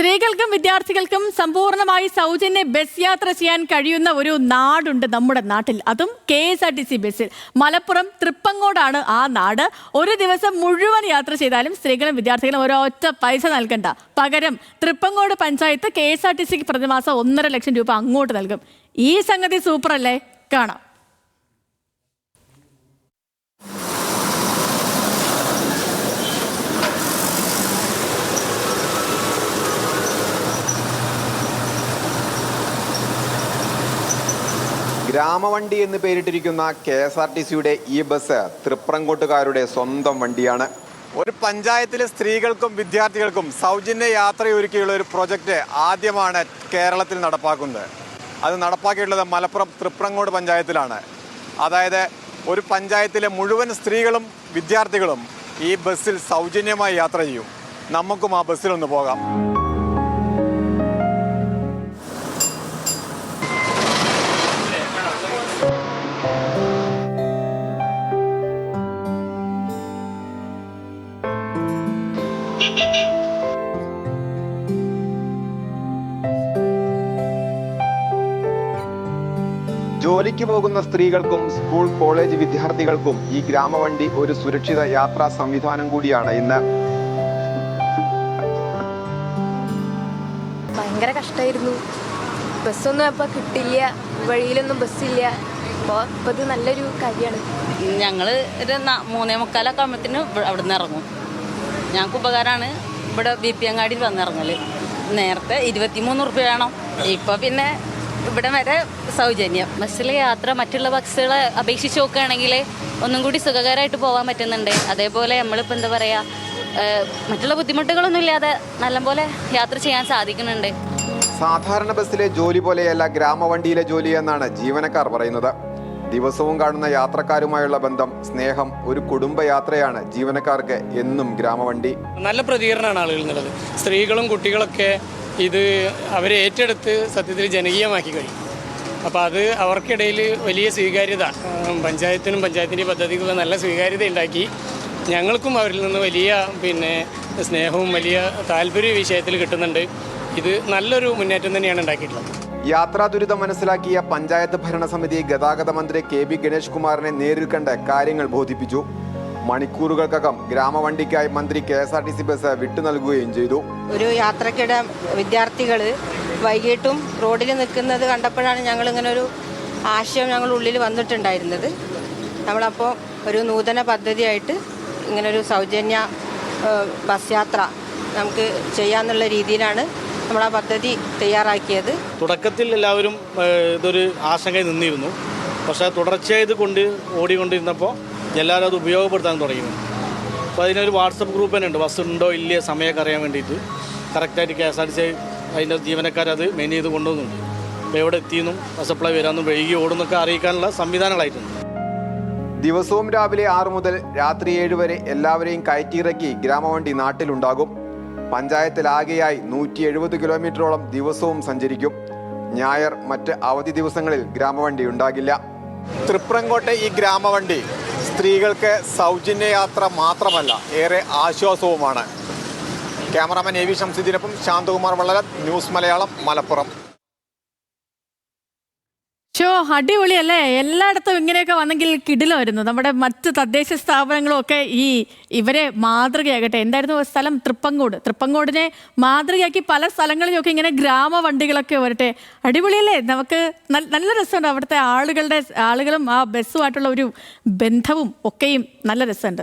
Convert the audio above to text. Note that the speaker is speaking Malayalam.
സ്ത്രീകൾക്കും വിദ്യാർത്ഥികൾക്കും സമ്പൂർണമായി സൗജന്യ ബസ് യാത്ര ചെയ്യാൻ കഴിയുന്ന ഒരു നാടുണ്ട് നമ്മുടെ നാട്ടിൽ. അതും K S R T C ബസ്സിൽ. മലപ്പുറം തൃപ്പങ്ങോടാണ് ആ നാട്. ഒരു ദിവസം മുഴുവൻ യാത്ര ചെയ്താലും സ്ത്രീകളും വിദ്യാർത്ഥികളും ഒരൊറ്റ പൈസ നൽകണ്ട. പകരം Thrippangode panchayat K S R T സിക്ക് പ്രതിമാസം ഒന്നര ലക്ഷം രൂപ അങ്ങോട്ട് നൽകും. ഈ സംഗതി സൂപ്പർ അല്ലേ കാണാം. ഗ്രാമവണ്ടി എന്ന് പേരിട്ടിരിക്കുന്ന കെ എസ് ആർ ടി സിയുടെ ഈ ബസ് തൃപ്രങ്കോട്ടുകാരുടെ സ്വന്തം വണ്ടിയാണ്. ഒരു പഞ്ചായത്തിലെ സ്ത്രീകൾക്കും വിദ്യാർത്ഥികൾക്കും സൗജന്യ യാത്രയൊരുക്കിയുള്ള ഒരു പ്രൊജക്റ്റ് ആദ്യമാണ് കേരളത്തിൽ നടപ്പാക്കുന്നത്. അത് നടപ്പാക്കിയിട്ടുള്ളത് മലപ്പുറം തൃപ്രങ്ങോട് പഞ്ചായത്തിലാണ്. അതായത് ഒരു പഞ്ചായത്തിലെ മുഴുവൻ സ്ത്രീകളും വിദ്യാർത്ഥികളും ഈ ബസ്സിൽ സൗജന്യമായി യാത്ര ചെയ്യും. നമുക്കും ആ ബസ്സിലൊന്ന് പോകാം. ജോലിക്ക് പോകുന്ന സ്ത്രീകൾക്കും സ്കൂൾ കോളേജ് വിദ്യാർത്ഥികൾക്കും ഈ ഗ്രാമവണ്ടി ഒരു സുരക്ഷിത യാത്രാ സംവിധാനം കൂടിയാണ് ഇന്ന്. ഭയങ്കര കഷ്ടമായിരുന്നു ബസ്സൊന്നും അപ്പോൾ കിട്ടില്ല. വഴിയിലൊന്നും ബസ്സില്ല. അപ്പോൾ ഇപ്പോൾ ഇത് നല്ലൊരു കാര്യമാണ്. ഞങ്ങൾ ഒരു മൂന്നേ മുക്കാലൊക്കെ ആകുമ്പോഴത്തേനും അവിടെ നിന്ന് ഇറങ്ങും. ഞങ്ങൾക്ക് ഉപകാരമാണ് ഇവിടെ ബി പി അങ്ങാടിയിൽ വന്നിറങ്ങൽ നേരത്തെ ഇരുപത്തിമൂന്ന് റുപ്യ വേണം. ഇപ്പോൾ പിന്നെ ഇവിടെ വരെ സൗജന്യം. ബസ്സിലെ യാത്ര മറ്റുള്ള ബസ്സുകളെ അപേക്ഷിച്ച് നോക്കുകയാണെങ്കിൽ ഒന്നും കൂടി സുഖകരമായിട്ട് പോകാൻ പറ്റുന്നുണ്ട്. അതേപോലെ നമ്മളിപ്പോൾ എന്താ പറയുക മറ്റുള്ള ബുദ്ധിമുട്ടുകളൊന്നും ഇല്ലാതെ നല്ലപോലെ യാത്ര ചെയ്യാൻ സാധിക്കുന്നുണ്ട്. സാധാരണ ബസ്സിലെ ജോലി പോലെയല്ല ഗ്രാമവണ്ടിയിലെ ജോലി എന്നാണ് ജീവനക്കാർ പറയുന്നത്. ദിവസവും കാണുന്ന യാത്രക്കാരുമായുള്ള ബന്ധം സ്നേഹം ഒരു കുടുംബയാത്രയാണ് ജീവനക്കാർക്ക് എന്നും ഗ്രാമവണ്ടി. നല്ല പ്രതികരണമാണ് ആളുകൾ സ്ത്രീകളും കുട്ടികളൊക്കെ ഇത് അവരെ ഏറ്റെടുത്ത് സത്യത്തിൽ ജനകീയമാക്കി കഴിഞ്ഞു. അപ്പോൾ അത് അവർക്കിടയിൽ വലിയ സ്വീകാര്യത പഞ്ചായത്തിനും പഞ്ചായത്തിന്റെ പദ്ധതിക്കുള്ള നല്ല സ്വീകാര്യത ഉണ്ടാക്കി. ഞങ്ങൾക്കും അവരിൽ നിന്ന് വലിയ പിന്നെ സ്നേഹവും വലിയ താല്പര്യ വിഷയത്തിൽ കിട്ടുന്നുണ്ട്. ഇത് നല്ലൊരു മുന്നേറ്റം തന്നെയാണ് ഉണ്ടാക്കിയിട്ടുള്ളത്. യാത്രാ ദുരിതം മനസ്സിലാക്കിയ പഞ്ചായത്ത് ഭരണസമിതി ഗതാഗത മന്ത്രി കെ ബി ഗണേഷ് കുമാറിനെ നേരിൽ കണ്ട് കാര്യങ്ങൾ ബോധിപ്പിച്ചു. മണിക്കൂറുകൾക്കകം ഗ്രാമവണ്ടിക്കായി മന്ത്രി K S R T C bus വിട്ടു നൽകുകയും ചെയ്തു. ഒരു യാത്രക്കിടെ വിദ്യാർത്ഥികൾ വൈകിട്ടും റോഡിൽ നിൽക്കുന്നത് കണ്ടപ്പോഴാണ് ഞങ്ങൾ ഇങ്ങനെ ഒരു ആശയം ഞങ്ങൾ ഉള്ളിൽ വന്നിട്ടുണ്ടായിരുന്നത്. നമ്മളപ്പോൾ ഒരു നൂതന പദ്ധതിയായിട്ട് ഇങ്ങനൊരു സൗജന്യ ബസ് യാത്ര നമുക്ക് ചെയ്യാന്നുള്ള രീതിയിലാണ് നമ്മൾ ആ പദ്ധതി തയ്യാറാക്കിയത്. തുടക്കത്തിൽ എല്ലാവരും ഇതൊരു ആശങ്കയിൽ നിന്നിരുന്നു. പക്ഷേ തുടർച്ചയായി ഇത് കൊണ്ട് ഓടിക്കൊണ്ടിരുന്നപ്പോൾ എല്ലാവരും അത് ഉപയോഗപ്പെടുത്താൻ തുടങ്ങി അപ്പോൾ അതിനൊരു വാട്സപ്പ് ഗ്രൂപ്പ് തന്നെ ഉണ്ട്. ബസ് ഉണ്ടോ ഇല്ലേ സമയമൊക്കെ അറിയാൻ വേണ്ടിയിട്ട്. കറക്റ്റായിട്ട് K S R T C അതിന്റെ ജീവനക്കാരത് മെയിൻ ചെയ്ത് കൊണ്ടുവന്നുണ്ട്. അപ്പോൾ എവിടെ എത്തിയെന്നും ബസ് എപ്പോഴാണ് വരാമെന്നും വൈകി ഓടുന്നൊക്കെ അറിയിക്കാനുള്ള സംവിധാനങ്ങളായിട്ടുണ്ട്. ദിവസവും രാവിലെ ആറ് മുതൽ രാത്രി ഏഴ് വരെ എല്ലാവരെയും കയറ്റിയിറക്കി ഗ്രാമവണ്ടി നാട്ടിലുണ്ടാകും. പഞ്ചായത്തിലാകെയായി നൂറ്റി എഴുപത് കിലോമീറ്ററോളം ദിവസവും സഞ്ചരിക്കും. ഞായർ മറ്റ് അവധി ദിവസങ്ങളിൽ ഗ്രാമവണ്ടി ഉണ്ടാകില്ല. തൃപ്രങ്കോട്ടെ ഈ ഗ്രാമവണ്ടി സ്ത്രീകൾക്ക് സൗജന്യ യാത്ര മാത്രമല്ല ഏറെ ആശ്വാസവുമാണ്. ക്യാമറാമാൻ എ വി ഷംസുദ്ദീനൊപ്പം ശാന്തകുമാർ വള്ളലം ന്യൂസ് മലയാളം മലപ്പുറം. അടിപൊളിയല്ലേ? എല്ലായിടത്തും ഇങ്ങനെയൊക്കെ വന്നെങ്കിൽ കിടിലമായിരുന്നു. നമ്മുടെ മറ്റ് തദ്ദേശ സ്ഥാപനങ്ങളും ഒക്കെ ഈ ഇവരെ മാതൃകയാകട്ടെ. എന്തായിരുന്നു സ്ഥലം? തൃപ്പങ്കോട്. തൃപ്പങ്കോടിനെ മാതൃകയാക്കി പല സ്ഥലങ്ങളിലൊക്കെ ഇങ്ങനെ ഗ്രാമ വണ്ടികളൊക്കെ വരട്ടെ. അടിപൊളിയല്ലേ? നമുക്ക് നല്ല രസമുണ്ട്. അവിടുത്തെ ആളുകളുടെ ആളുകളും ആ ബസ്സുമായിട്ടുള്ള ഒരു ബന്ധവും ഒക്കെയും നല്ല രസമുണ്ട്.